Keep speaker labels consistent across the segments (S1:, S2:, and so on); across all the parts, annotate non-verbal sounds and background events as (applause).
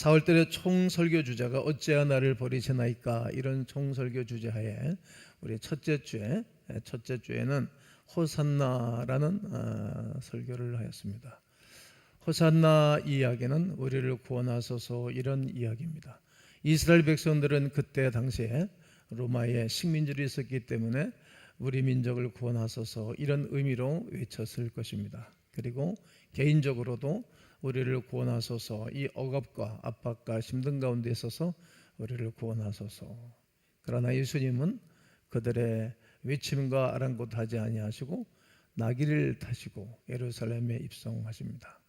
S1: 4월달에 총설교 주자가 어찌하여 나를 버리시나이까 이런 총설교 주제하에 우리 첫째 주에 첫째 주에는 호산나라는 어, 설교를 하였습니다. 호산나 이야기는 우리를 구원하소서 이런 이야기입니다. 이스라엘 백성들은 그때 당시에 로마의 식민지로 있었기 때문에 우리 민족을 구원하소서 이런 의미로 외쳤을 것입니다. 그리고 개인적으로도 우리를 구원하소서 이 억압과 압박과 힘든 가운데 있어서 우리를 구원하소서. 그러나 예수님은 그들의 외침과 아랑곳하지 아니하시고 나귀를 타시고 예루살렘에 입성하십니다.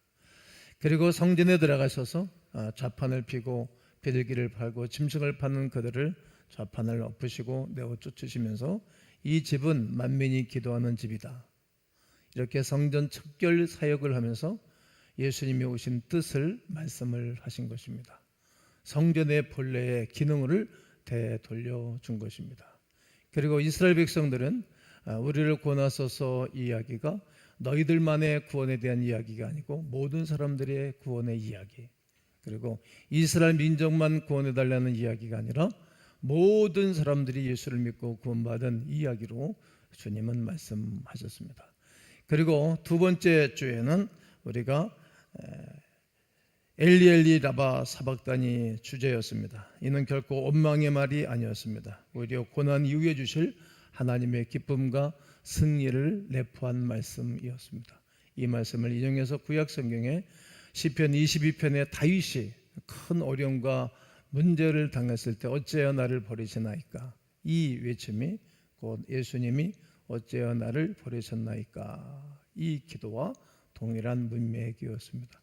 S1: 그리고 성전에 들어가셔서 아, 좌판을 피고 비둘기를 팔고 짐승을 파는 그들을 좌판을 엎으시고 내어 쫓으시면서 이 집은 만민이 기도하는 집이다. 이렇게 성전 척결 사역을 하면서 예수님이 오신 뜻을 말씀을 하신 것입니다. 성전의 본래의 기능을 되돌려 준 것입니다. 그리고 이스라엘 백성들은 아, 우리를 구원하소서 이야기가 너희들만의 구원에 대한 이야기가 아니고 모든 사람들의 구원의 이야기. 그리고 이스라엘 민족만 구원해 달라는 이야기가 아니라 모든 사람들이 예수를 믿고 구원받은 이야기로 주님은 말씀하셨습니다. 그리고 두 번째 주에는 우리가 엘리엘리 라바 사박단이 주제였습니다. 이는 결코 원망의 말이 아니었습니다. 오히려 고난 이후에 주실 하나님의 기쁨과 승리를 내포한 말씀이었습니다. 이 말씀을 인용해서 구약 성경에 시편 22편의 다윗이 큰 어려움과 문제를 당했을 때 어째여 나를 버리시나이까 이 외침이 곧 예수님이 어째여 나를 버리셨나이까 이 기도와 동일한 문맥이었습니다.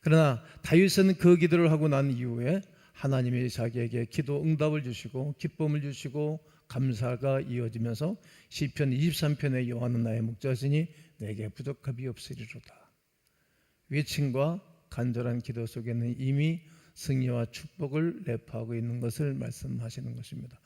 S1: 그러나 다윗은 그 기도를 하고 난 이후에 하나님이 자기에게 기도 응답을 주시고 기쁨을 주시고 감사가 이어지면서 시편 23편의 여호와는 나의 목자시니 내게 부족함이 없으리로다. 외침과 간절한 기도 속에는 이미 승리와 축복을 내포하고 있는 것을 말씀하시는 것입니다.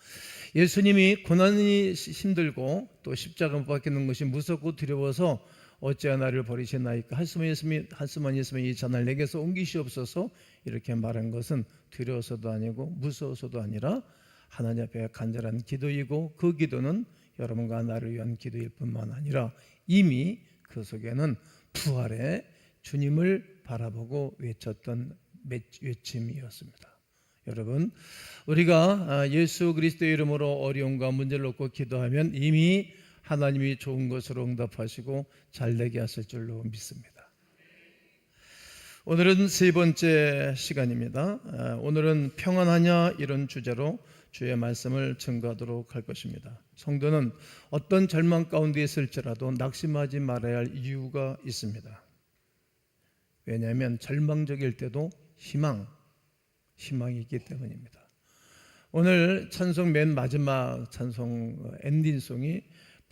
S1: 예수님이 고난이 힘들고 또 십자가 못 박히는 것이 무섭고 두려워서 어찌하여 나를 버리시나이까 할 수만 있으면 이 잔을 내게서 옮기시옵소서 이렇게 말한 것은 두려워서도 아니고 무서워서도 아니라 하나님 앞에 간절한 기도이고 그 기도는 여러분과 나를 위한 기도일 뿐만 아니라 이미 그 속에는 부활의 주님을 바라보고 외쳤던 외침이었습니다. 여러분, 우리가 예수 그리스도의 이름으로 어려움과 문제를 놓고 기도하면 이미 하나님이 좋은 것으로 응답하시고 잘 되게 하실 줄로 믿습니다. 오늘은 세 번째 시간입니다. 오늘은 평안하냐 이런 주제로 주의 말씀을 증거하도록 할 것입니다. 성도는 어떤 절망 가운데 있을지라도 낙심하지 말아야 할 이유가 있습니다. 왜냐하면 절망적일 때도 희망, 희망이 있기 때문입니다. 오늘 찬송 맨 마지막 찬송 엔딩송이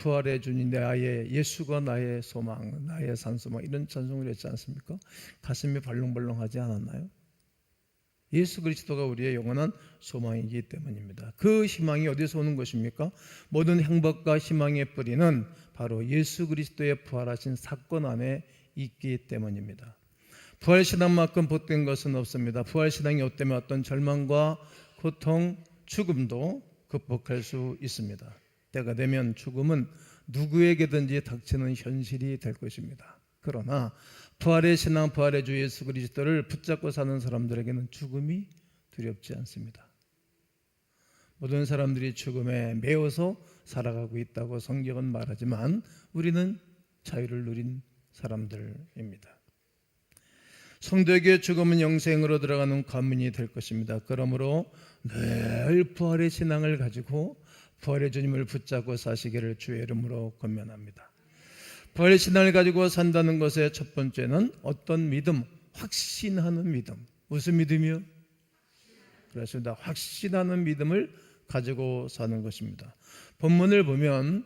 S1: 부활의 주님 나의 예수가 나의 소망, 나의 산소망 이런 찬송을 했지 않습니까? 가슴이 벌렁벌렁하지 않았나요? 예수 그리스도가 우리의 영원한 소망이기 때문입니다. 그 희망이 어디서 오는 것입니까? 모든 행복과 희망의 뿌리는 바로 예수 그리스도의 부활하신 사건 안에 있기 때문입니다. 부활 신앙만큼 복된 것은 없습니다. 부활 신앙이 없다면 어떤 절망과 고통, 죽음도 극복할 수 있습니다. 때가 되면 죽음은 누구에게든지 닥치는 현실이 될 것입니다. 그러나 부활의 신앙, 부활의 주 예수 그리스도를 붙잡고 사는 사람들에게는 죽음이 두렵지 않습니다. 모든 사람들이 죽음에 매어서 살아가고 있다고 성경은 말하지만 우리는 자유를 누린 사람들입니다. 성도에게 죽음은 영생으로 들어가는 관문이 될 것입니다. 그러므로 늘 부활의 신앙을 가지고 부활의 주님을 붙잡고 사시기를 주의 이름으로 권면합니다. 부활의 신앙을 가지고 산다는 것의 첫 번째는 어떤 믿음, 확신하는 믿음. 무슨 믿음이요? 그렇습니다. 확신하는 믿음을 가지고 사는 것입니다. 본문을 보면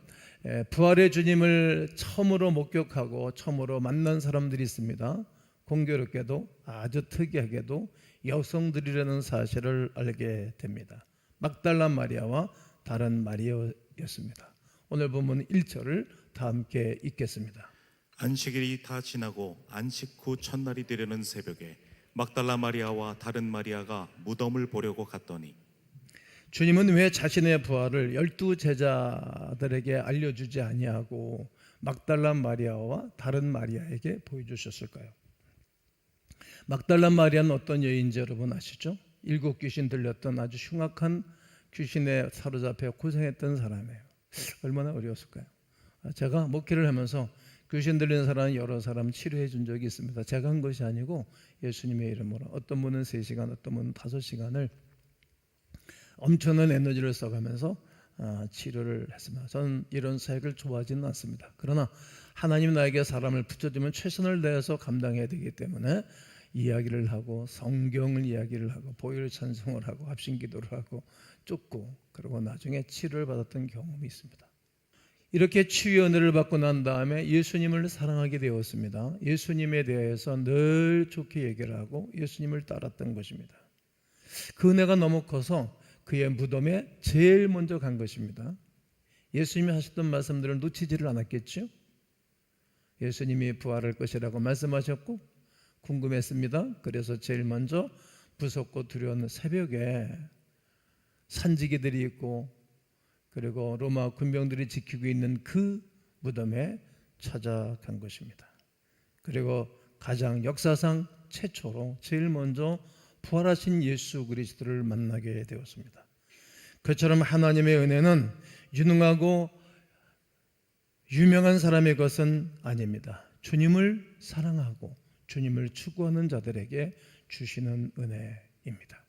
S1: 부활의 주님을 처음으로 목격하고 처음으로 만난 사람들이 있습니다. 공교롭게도 아주 특이하게도 여성들이라는 사실을 알게 됩니다. 막달라 마리아와 다른 마리아였습니다. 오늘 보면 1절을 다 함께 읽겠습니다.
S2: 안식일이 다 지나고 안식 후 첫날이 되려는 새벽에 막달라 마리아와 다른 마리아가 무덤을 보려고 갔더니
S1: 주님은 왜 자신의 부활을 열두 제자들에게 알려주지 아니하고 막달라 마리아와 다른 마리아에게 보여주셨을까요? 막달라 마리아는 어떤 여인인지 여러분 아시죠? 일곱 귀신 들렸던 아주 흉악한 귀신에 사로잡혀 고생했던 사람이에요. 얼마나 어려웠을까요? 아, 제가 목회를 하면서 귀신 들린 사람 여러 사람 치료해 준 적이 있습니다. 제가 한 것이 아니고 예수님의 이름으로 어떤 분은 3시간 어떤 분은 5시간을 엄청난 에너지를 써가면서 아, 치료를 했습니다. 저는 이런 사역을 좋아하지는 않습니다. 그러나 하나님 나에게 사람을 붙여주면 최선을 다해서 감당해야 되기 때문에 이야기를 하고 성경을 이야기를 하고 보혈 찬송을 하고 합심기도를 하고 쫓고 그리고 나중에 치료를 받았던 경험이 있습니다. 이렇게 치유 은혜를 받고 난 다음에 예수님을 사랑하게 되었습니다. 예수님에 대해서 늘 좋게 얘기를 하고 예수님을 따랐던 것입니다. 그 은혜가 너무 커서 그의 무덤에 제일 먼저 간 것입니다. 예수님이 하셨던 말씀들을 놓치지를 않았겠죠? 예수님이 부활할 것이라고 말씀하셨고 궁금했습니다. 그래서 제일 먼저 무섭고 두려운 새벽에 산지기들이 있고 그리고 로마 군병들이 지키고 있는 그 무덤에 찾아간 것입니다. 그리고 가장 역사상 최초로 제일 먼저 부활하신 예수 그리스도를 만나게 되었습니다. 그처럼 하나님의 은혜는 유능하고 유명한 사람의 것은 아닙니다. 주님을 사랑하고 주님을 추구하는 자들에게 주시는 은혜입니다.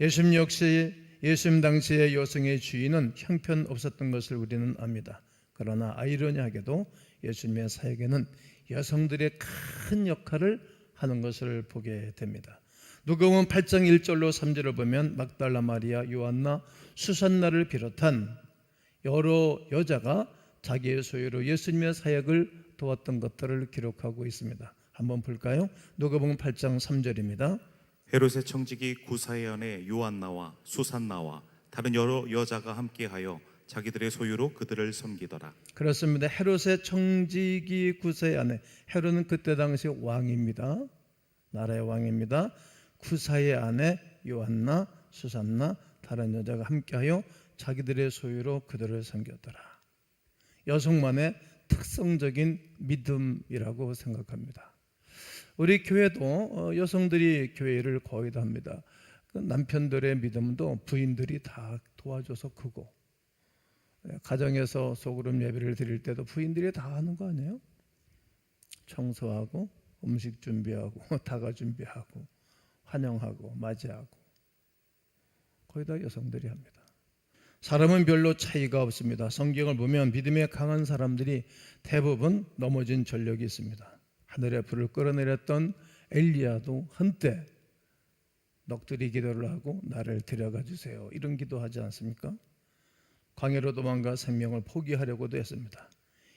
S1: 예수님 역시 예수님 당시의 여성의 주인은 형편 없었던 것을 우리는 압니다. 그러나 아이러니하게도 예수님의 사역에는 여성들의 큰 역할을 하는 것을 보게 됩니다. 누가복음 8장 1절로 3절을 보면 막달라 마리아, 요한나, 수산나를 비롯한 여러 여자가 자기의 소유로 예수님의 사역을 도왔던 것들을 기록하고 있습니다. 한번 볼까요? 누가복음 8장 3절입니다.
S2: 헤롯의 청지기 구사의안에 요한나와 수산나와 다른 여러 여자가 함께하여 자기들의 소유로 그들을 섬기더라.
S1: 그렇습니다. 헤롯의 구세 안에 헤롯은 그때 당시 왕입니다. 나라의 왕입니다. 구사의 아내 요한나 수산나 다른 여자가 함께하여 자기들의 소유로 그들을 섬겼더라. 여성만의 특성적인 믿음이라고 생각합니다. 우리 교회도 어, 여성들이 교회를 거의 다 합니다. 그 남편들의 믿음도 부인들이 다 도와줘서 크고 예, 가정에서 소그룹 예배를 드릴 때도 부인들이 다 하는 거 아니에요? 청소하고 음식 준비하고 (laughs) 다가 준비하고 환영하고 맞이하고 거의 다 여성들이 합니다. 사람은 별로 차이가 없습니다. 성경을 보면 믿음에 강한 사람들이 대부분 넘어진 전력이 있습니다. 하늘의 불을 끌어내렸던 엘리야도 한때 넋두리 기도를 하고 나를 데려가 주세요. 이런 기도하지 않습니까? 광야로 도망가 생명을 포기하려고도 했습니다.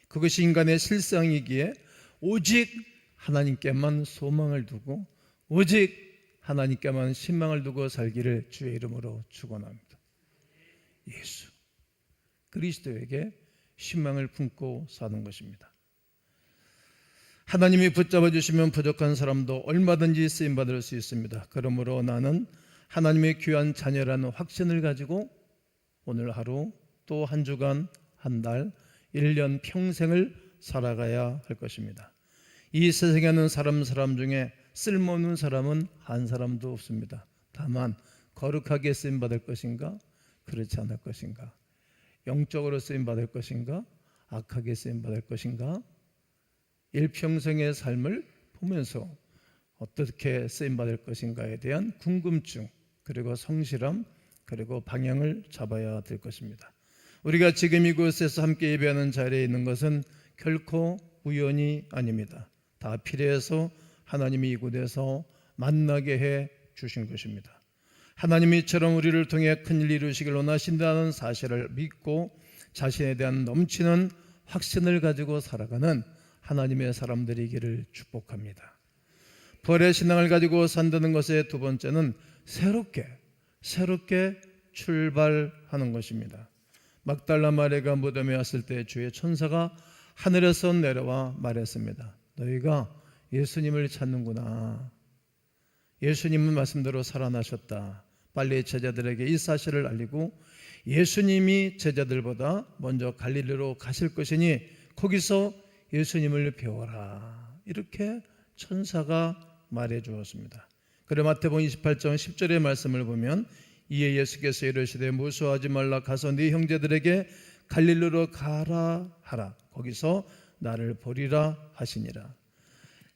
S1: 그것이 인간의 실상이기에 오직 하나님께만 소망을 두고 오직 하나님께만 신망을 두고 살기를 주의 이름으로 축원합니다. 예수 그리스도에게 신망을 품고 사는 것입니다. 하나님이 붙잡아 주시면 부족한 사람도 얼마든지 쓰임 받을 수 있습니다. 그러므로 나는 하나님의 귀한 자녀라는 확신을 가지고 오늘 하루 또 한 주간, 한 달, 1년 평생을 살아가야 할 것입니다. 이 세상에는 사람 사람 중에 쓸모없는 사람은 한 사람도 없습니다. 다만 거룩하게 쓰임 받을 것인가 그렇지 않을 것인가 영적으로 쓰임 받을 것인가 악하게 쓰임 받을 것인가 일평생의 삶을 보면서 어떻게 쓰임 받을 것인가에 대한 궁금증 그리고 성실함 그리고 방향을 잡아야 될 것입니다. 우리가 지금 이곳에서 함께 예배하는 자리에 있는 것은 결코 우연이 아닙니다. 다 필요해서 하나님이 이곳에서 만나게 해 주신 것입니다. 하나님이 이처럼 우리를 통해 큰일 이루시길 원하신다는 사실을 믿고 자신에 대한 넘치는 확신을 가지고 살아가는 하나님의 사람들이기를 축복합니다. 부활의 신앙을 가지고 산다는 것의 두 번째는 새롭게 새롭게 출발하는 것입니다. 막달라 마리가 무덤에 왔을 때 주의 천사가 하늘에서 내려와 말했습니다. 너희가 예수님을 찾는구나. 예수님은 말씀대로 살아나셨다. 빨리 제자들에게 이 사실을 알리고 예수님이 제자들보다 먼저 갈릴리로 가실 것이니 거기서 예수님을 배워라. 이렇게 천사가 말해 주었습니다. 그래 마태복음 28장 10절의 말씀을 보면 이에 예수께서 이르시되 무수하지 말라 가서 네 형제들에게 갈릴리로 가라 하라. 거기서 나를 보리라 하시니라.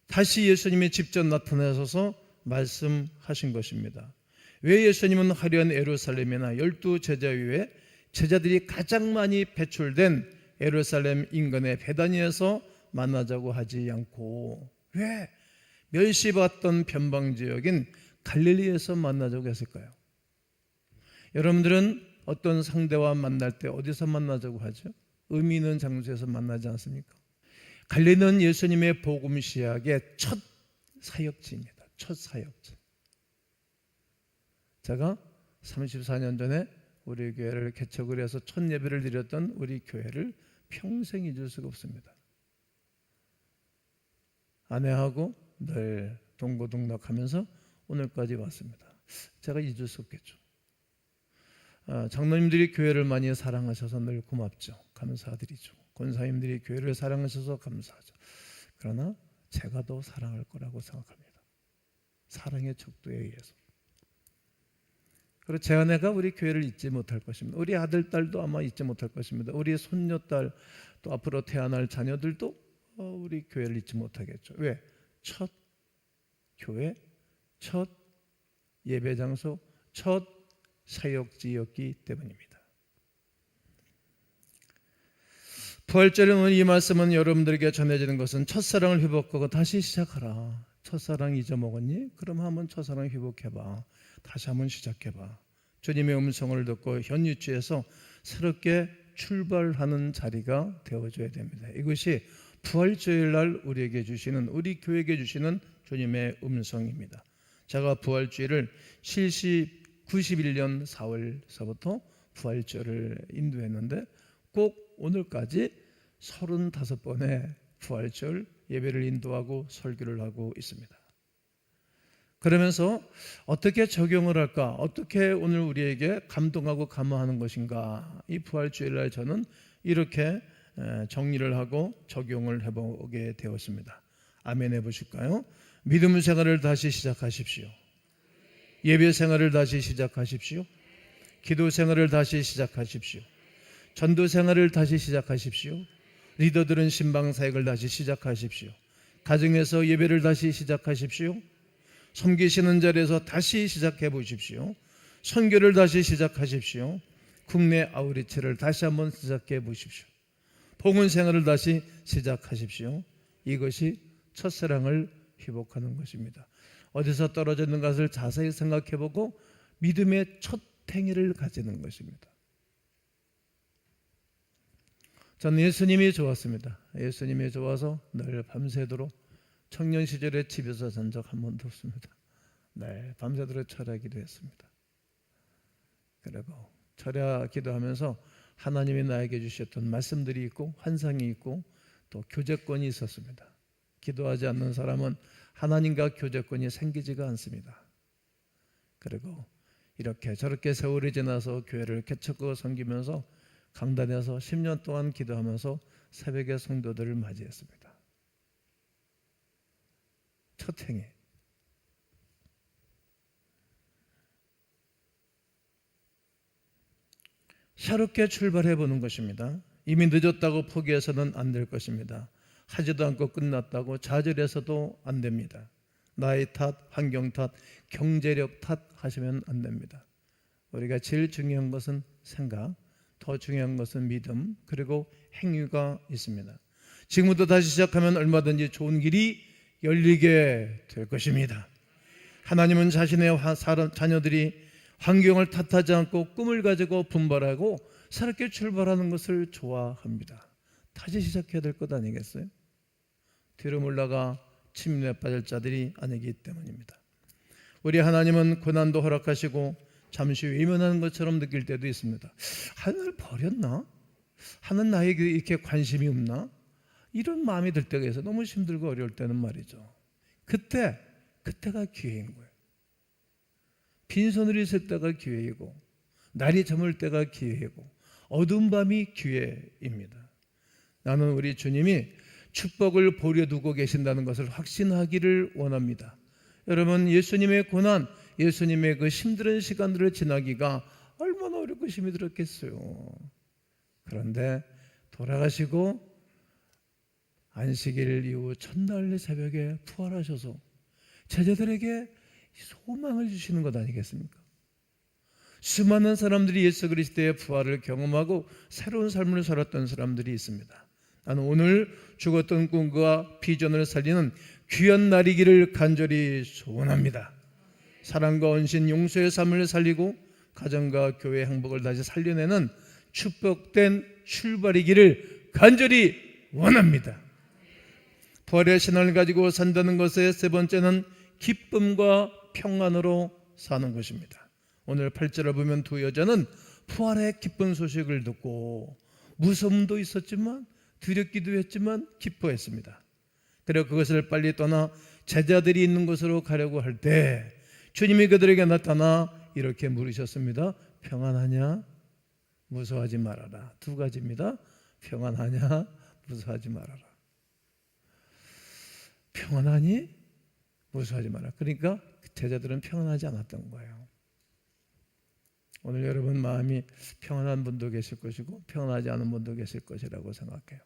S1: 다시 예수님이 직접 나타나셔서 말씀하신 것입니다. 왜 예수님은 화려한 에루살렘이나 열두 제자 위에 제자들이 가장 많이 배출된 에루살렘 인근의 베다니에서 만나자고 하지 않고 왜 멸시받던 변방 지역인 갈릴리에서 만나자고 했을까요? 여러분들은 어떤 상대와 만날 때 어디서 만나자고 하죠? 의미 있는 장소에서 만나지 않습니까? 갈릴리는 예수님의 복음 시약의 첫 사역지입니다. 첫 사역지. 제가 34년 전에 우리 교회를 개척을 해서 첫 예배를 드렸던 우리 교회를 평생 잊을 수가 없습니다. 아내하고 늘 동고동락하면서 오늘까지 왔습니다. 제가 잊을 수 없겠죠. 아, 장로님들이 교회를 많이 사랑하셔서 늘 고맙죠. 감사드리죠. 권사님들이 교회를 사랑하셔서 감사하죠. 그러나 제가 더 사랑할 거라고 생각합니다. 사랑의 척도에 의해서. 그리고 제 아내가 우리 교회를 잊지 못할 것입니다. 우리 아들, 딸도 아마 잊지 못할 것입니다. 우리 손녀, 딸, 또 앞으로 태어날 자녀들도 어, 우리 교회를 잊지 못하겠죠. 왜? 첫 교회, 첫 예배 장소, 첫 사역지였기 때문입니다. 부활절에 오늘 이 말씀은 여러분들에게 전해지는 것은 첫사랑을 회복하고 다시 시작하라. 첫사랑 잊어먹었니? 그럼 한번 첫사랑 회복해봐. 다시 한번 시작해봐. 주님의 음성을 듣고 현유치에서 새롭게 출발하는 자리가 되어줘야 됩니다. 이것이 부활주일 날 우리에게 주시는 우리 교회에게 주시는 주님의 음성입니다. 제가 부활주일을 실시 91년 4월서부터 부활절을 인도했는데 꼭 오늘까지 35번의 부활절 예배를 인도하고 설교를 하고 있습니다. 그러면서 어떻게 적용을 할까? 어떻게 오늘 우리에게 감동하고 감화하는 것인가? 이 부활주일날 저는 이렇게 정리를 하고 적용을 해보게 되었습니다. 아멘 해보실까요? 믿음 생활을 다시 시작하십시오. 예배 생활을 다시 시작하십시오. 기도 생활을 다시 시작하십시오. 전도 생활을 다시 시작하십시오. 리더들은 신방 사역을 다시 시작하십시오. 가정에서 예배를 다시 시작하십시오. 섬기시는 자리에서 다시 시작해 보십시오. 선교를 다시 시작하십시오. 국내 아우리치를 다시 한번 시작해 보십시오. 복음 생활을 다시 시작하십시오. 이것이 첫사랑을 회복하는 것입니다. 어디서 떨어졌는 것을 자세히 생각해 보고 믿음의 첫 행위를 가지는 것입니다. 저는 예수님이 좋았습니다. 예수님이 좋아서 늘 밤새도록 청년 시절에 집에서 잔 적 한 번도 없습니다. 네, 밤새도록 철야기도 했습니다. 그리고 철야 기도하면서 하나님이 나에게 주셨던 말씀들이 있고 환상이 있고 또 교제권이 있었습니다. 기도하지 않는 사람은 하나님과 교제권이 생기지가 않습니다. 그리고 이렇게 저렇게 세월이 지나서 교회를 개척하고 섬기면서 강단에서 10년 동안 기도하면서 새벽에 성도들을 맞이했습니다. 첫 행위. 새롭게 출발해 보는 것입니다. 이미 늦었다고 포기해서는 안 될 것입니다. 하지도 않고 끝났다고 좌절해서도 안 됩니다. 나의 탓, 환경 탓, 경제력 탓 하시면 안 됩니다. 우리가 제일 중요한 것은 생각, 더 중요한 것은 믿음, 그리고 행위가 있습니다. 지금부터 다시 시작하면 얼마든지 좋은 길이 열리게 될 것입니다. 하나님은 자신의 사람, 자녀들이 환경을 탓하지 않고 꿈을 가지고 분발하고 새롭게 출발하는 것을 좋아합니다. 다시 시작해야 될 것 아니겠어요? 뒤로 물러가 침례 빠질 자들이 아니기 때문입니다. 우리 하나님은 고난도 허락하시고 잠시 외면하는 것처럼 느낄 때도 있습니다. 하나님을 버렸나? 하나님 나에게 이렇게 관심이 없나? 이런 마음이 들 때가 있어. 너무 힘들고 어려울 때는 말이죠. 그때 그때가 기회인 거예요. 빈손으로 있을 때가 기회이고 날이 저물 때가 기회이고 어두운 밤이 기회입니다. 나는 우리 주님이 축복을 보려두고 계신다는 것을 확신하기를 원합니다. 여러분 예수님의 고난, 예수님의 그 힘든 시간들을 지나기가 얼마나 어렵고 힘이 들었겠어요. 그런데 돌아가시고 안식일 이후 첫날 새벽에 부활하셔서 제자들에게 소망을 주시는 것 아니겠습니까? 수많은 사람들이 예수 그리스도의 부활을 경험하고 새로운 삶을 살았던 사람들이 있습니다. 나는 오늘 죽었던 꿈과 비전을 살리는 귀한 날이기를 간절히 소원합니다. 사랑과 언신, 용서의 삶을 살리고 가정과 교회 행복을 다시 살려내는 축복된 출발이기를 간절히 원합니다. 부활의 신앙을 가지고 산다는 것의 세 번째는 기쁨과 평안으로 사는 것입니다. 오늘 8절을 보면 두 여자는 부활의 기쁜 소식을 듣고 무서움도 있었지만 두렵기도 했지만 기뻐했습니다. 그리고 그것을 빨리 떠나 제자들이 있는 곳으로 가려고 할 때 주님이 그들에게 나타나 이렇게 물으셨습니다. 평안하냐? 무서워하지 말아라. 두 가지입니다. 평안하냐? 무서워하지 말아라. 평안하니? 무서워하지 마라. 그러니까 제자들은 평안하지 않았던 거예요. 오늘 여러분 마음이 평안한 분도 계실 것이고 평안하지 않은 분도 계실 것이라고 생각해요.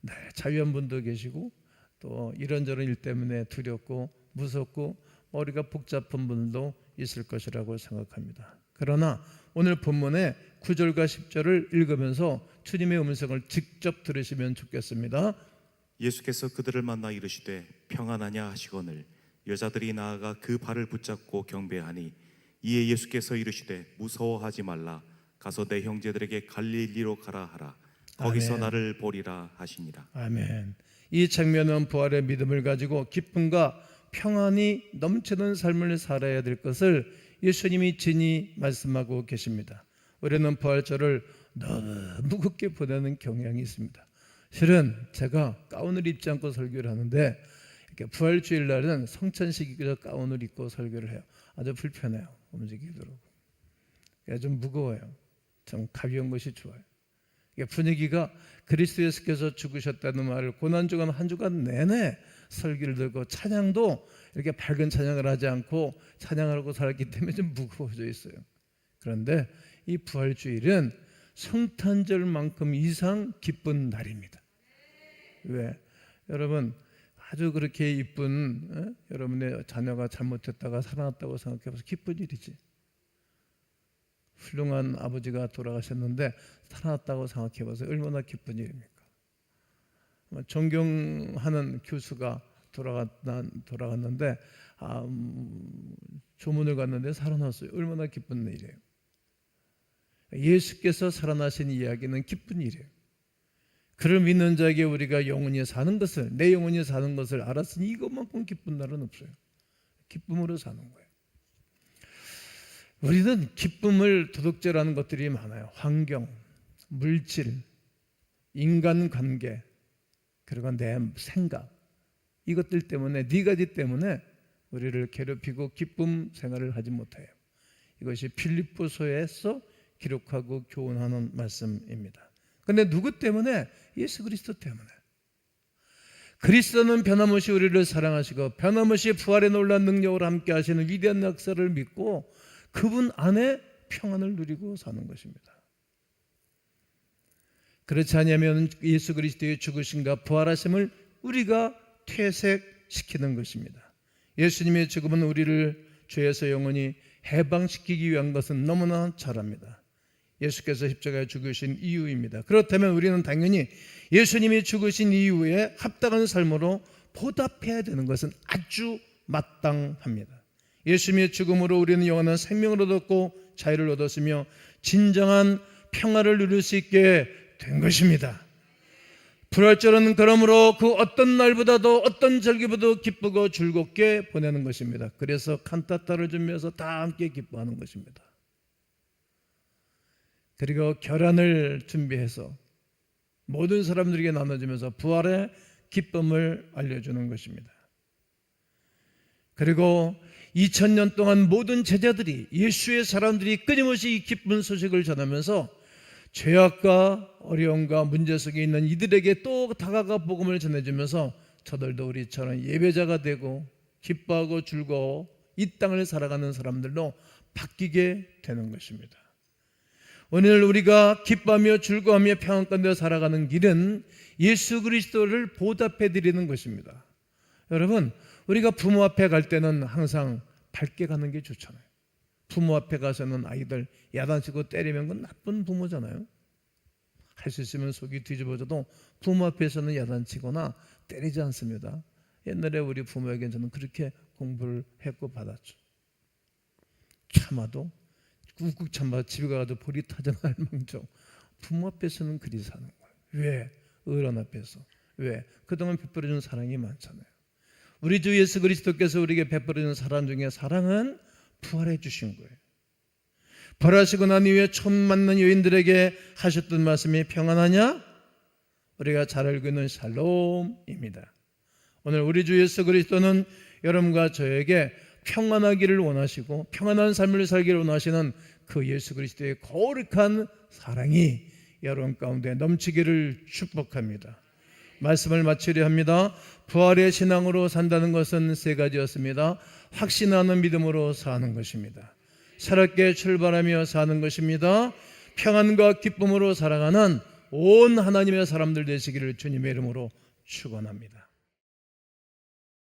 S1: 네, 자유한 분도 계시고 또 이런저런 일 때문에 두렵고 무섭고 머리가 복잡한 분도 있을 것이라고 생각합니다. 그러나 오늘 본문의 9절과 10절을 읽으면서 주님의 음성을 직접 들으시면 좋겠습니다.
S2: 예수께서 그들을 만나 이르시되 평안하냐 하시거늘 여자들이 나아가 그 발을 붙잡고 경배하니 이에 예수께서 이르시되 무서워하지 말라 가서 내 형제들에게 갈릴리로 가라 하라 거기서
S1: 아멘.
S2: 나를 보리라 하시니라
S1: 아멘. 이 장면은 부활의 믿음을 가지고 기쁨과 평안이 넘치는 삶을 살아야 될 것을 예수님이 진히 말씀하고 계십니다. 우리는 부활절을 너무 무겁게 보내는 경향이 있습니다. 실은 제가 가운을 입지 않고 설교를 하는데 이렇게 부활주일 날은 성찬식이라 가운을 입고 설교를 해요. 아주 불편해요. 움직이도록. 좀 무거워요. 좀 가벼운 것이 좋아요. 분위기가 그리스도 예수께서 죽으셨다는 말을 고난 주간 한 주간 내내 설교를 들고 찬양도 이렇게 밝은 찬양을 하지 않고 찬양하고 살았기 때문에 좀 무거워져 있어요. 그런데 이 부활주일은 성탄절만큼 이상 기쁜 날입니다. 왜? 여러분 아주 그렇게 이쁜 어? 여러분의 자녀가 잘못했다가 살아났다고 생각해봐서 기쁜 일이지. 훌륭한 아버지가 돌아가셨는데 살아났다고 생각해봐서 얼마나 기쁜 일입니까? 존경하는 교수가 돌아갔 돌아갔는데 아, 음, 조문을 갔는데 살아났어요. 얼마나 기쁜 일이에요. 예수께서 살아나신 이야기는 기쁜 일이에요. 그를 믿는 자에게 우리가 영원히 사는 것을 내 영원히 사는 것을 알았으니 이것만큼 기쁜 날은 없어요. 기쁨으로 사는 거예요. 우리는 기쁨을 도둑질하는 것들이 많아요. 환경, 물질, 인간관계, 그리고 내 생각 이것들 때문에 네 가지 때문에 우리를 괴롭히고 기쁨 생활을 하지 못해요. 이것이 필립보서에서 기록하고 교훈하는 말씀입니다. 근데 누구 때문에? 예수 그리스도 때문에. 그리스도는 변함없이 우리를 사랑하시고 변함없이 부활의 놀란 능력을 함께 하시는 위대한 역사를 믿고 그분 안에 평안을 누리고 사는 것입니다. 그렇지 않으면 예수 그리스도의 죽으심과 부활하심을 우리가 퇴색시키는 것입니다. 예수님의 죽음은 우리를 죄에서 영원히 해방시키기 위한 것은 너무나 잘 압니다. 예수께서 십자가에 죽으신 이유입니다. 그렇다면 우리는 당연히 예수님이 죽으신 이후에 합당한 삶으로 보답해야 되는 것은 아주 마땅합니다. 예수님의 죽음으로 우리는 영원한 생명을 얻었고 자유를 얻었으며 진정한 평화를 누릴 수 있게 된 것입니다. 불활절은 그러므로 그 어떤 날보다도 어떤 절기보다도 기쁘고 즐겁게 보내는 것입니다. 그래서 칸타타를 준비해서 다 함께 기뻐하는 것입니다. 그리고 결혼을 준비해서 모든 사람들에게 나눠주면서 부활의 기쁨을 알려주는 것입니다. 그리고 2000년 동안 모든 제자들이 예수의 사람들이 끊임없이 이 기쁜 소식을 전하면서 죄악과 어려움과 문제 속에 있는 이들에게 또 다가가 복음을 전해주면서 저들도 우리처럼 예배자가 되고 기뻐하고 즐거워 이 땅을 살아가는 사람들로 바뀌게 되는 것입니다. 오늘 우리가 기뻐하며 즐거워하며 평안 가운데 살아가는 길은 예수 그리스도를 보답해 드리는 것입니다. 여러분, 우리가 부모 앞에 갈 때는 항상 밝게 가는 게 좋잖아요. 부모 앞에 가서는 아이들 야단치고 때리면 그건 나쁜 부모잖아요. 할 수 있으면 속이 뒤집어져도 부모 앞에서는 야단치거나 때리지 않습니다. 옛날에 우리 부모에게 저는 그렇게 공부를 했고 받았죠. 참아도 꾹꾹 참아 집에 가도 볼이 타정할 망정 부모 앞에서는 그리 사는 거예요. 왜? 어른 앞에서. 왜? 그동안 베풀어준 사랑이 많잖아요. 우리 주 예수 그리스도께서 우리에게 베풀어준 사랑 중에 사랑은 부활해 주신 거예요. 벌하시고 난 이후에 처음 만난 여인들에게 하셨던 말씀이 평안하냐? 우리가 잘 알고 있는 샬롬입니다. 오늘 우리 주 예수 그리스도는 여러분과 저에게 평안하기를 원하시고 평안한 삶을 살기를 원하시는 그 예수 그리스도의 거룩한 사랑이 여러분 가운데 넘치기를 축복합니다. 말씀을 마치려 합니다. 부활의 신앙으로 산다는 것은 세 가지였습니다. 확신하는 믿음으로 사는 것입니다. 새롭게 출발하며 사는 것입니다. 평안과 기쁨으로 살아가는 온 하나님의 사람들 되시기를 주님의 이름으로 축원합니다.